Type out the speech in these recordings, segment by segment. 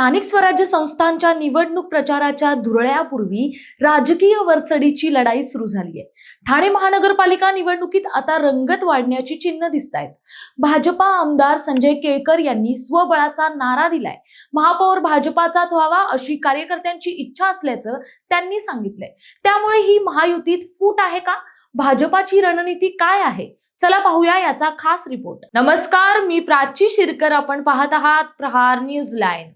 स्थानिक स्वराज्य संस्थांच्या निवडणूक प्रचाराच्या धुरळ्यापूर्वी राजकीय वरचढीची लढाई सुरू झाली आहे. ठाणे महानगरपालिका निवडणुकीत आता रंगत वाढण्याची चिन्ह दिसत आहेत भाजपा आमदार संजय केळकर यांनी स्वबळाचा नारा दिलाय. महापौर भाजपाचाच व्हावा अशी कार्यकर्त्यांची इच्छा असल्याचं त्यांनी सांगितलंय. त्यामुळे ही महायुतीत फूट आहे का? भाजपाची रणनीती काय आहे? चला पाहूया याचा खास रिपोर्ट. नमस्कार मी प्राची शिरकर. आपण पाहत आहात प्रहार न्यूज लाईन.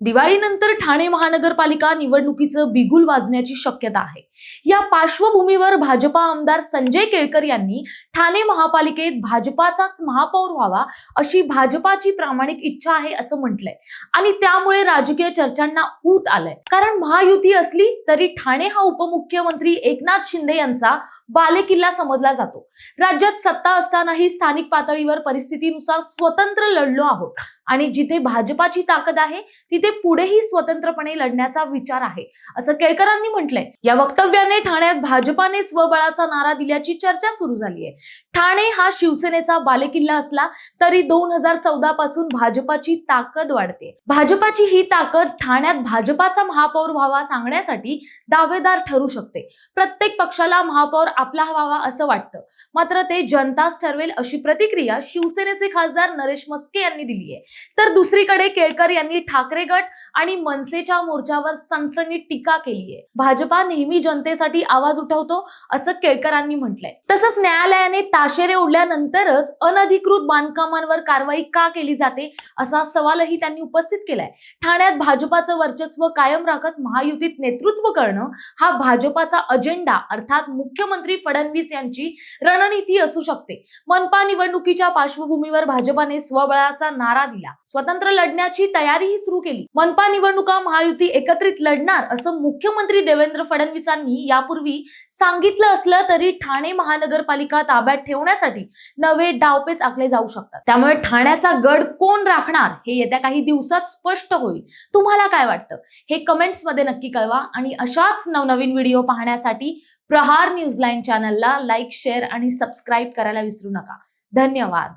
दिवाळीनंतर ठाणे महानगरपालिका निवडणुकीचं बिगुल वाजण्याची शक्यता आहे. या पार्श्वभूमीवर भाजपा आमदार संजय केळकर यांनी ठाणे महापालिकेत भाजपाचाच महापौर व्हावा अशी भाजपाची प्रामाणिक इच्छा आहे असं म्हटलंय. आणि त्यामुळे राजकीय चर्चांना ऊत आलंय. कारण महायुती असली तरी ठाणे हा उपमुख्यमंत्री एकनाथ शिंदे यांचा बालेकिल्ला समजला जातो. राज्यात सत्ता असतानाही स्थानिक पातळीवर परिस्थितीनुसार स्वतंत्र लढलो आहोत. आणि जिथे भाजपाची ताकद आहे तिथे पुढेही स्वतंत्रपणे लढण्याचा विचार आहे. असं केळकरांनी म्हटलंय. या वक्तव्याने ठाण्यात भाजपाने स्वबळाचा नारा दिल्याची चर्चा सुरू झाली आहे ठाणे हा शिवसेनेचा बालेकिल्ला असला तरी दोन हजार चौदा पासून भाजपाची ताकद वाढते. भाजपाची ही ताकद ठाण्यात भाजपाचा महापौर व्हावा सांगण्यासाठी दावेदार ठरू शकते. प्रत्येक पक्षाला महापौर आपला व्हावा असं वाटतं. मात्र ते जनताच ठरवेल अशी प्रतिक्रिया शिवसेनेचे खासदार नरेश मस्के यांनी दिली आहे तर दुसरीकडे केळकर यांनी ठाकरे गट आणि मनसेच्या मोर्चावर सणसणीत टीका केली आहे. भाजपा नेहमी जनतेसाठी आवाज उठवतो असं केळकरांनी म्हटलंय. तसंच न्यायालयाने ताशेरे ओढल्यानंतरच अनधिकृत बांधकामांवर कारवाई का केली जाते असा सवालही त्यांनी उपस्थित केलाय. ठाण्यात भाजपाचं वर्चस्व कायम राखत महायुतीत नेतृत्व करणं हा भाजपाचा अजेंडा अर्थात मुख्यमंत्री फडणवीस यांची रणनीती असू शकते. मनपा निवडणुकीच्या पार्श्वभूमीवर भाजपाने स्वबळाचा नारा दिला स्वतंत्र लढण्याची तयारीही सुरू केली. मनपा निवडणुका महायुती एकत्रित लढणार असं मुख्यमंत्री देवेंद्र फडणवीसांनी यापूर्वी सांगितलं असलं तरी ठाणे महानगरपालिका ताब्यात ठेवण्यासाठी नवे डावपेच आखले जाऊ शकतात. त्यामुळे ठाण्याचा गड कोण राखणार हे येत्या काही दिवसात स्पष्ट होईल. तुम्हाला काय वाटतं? हे कमेंट्समध्ये नक्की कळवा आणि अशाच नवनवीन व्हिडिओ पाहण्यासाठी प्रहार न्यूज लाईन चॅनलला लाईक शेअर आणि सबस्क्राईब करायला विसरू नका. धन्यवाद.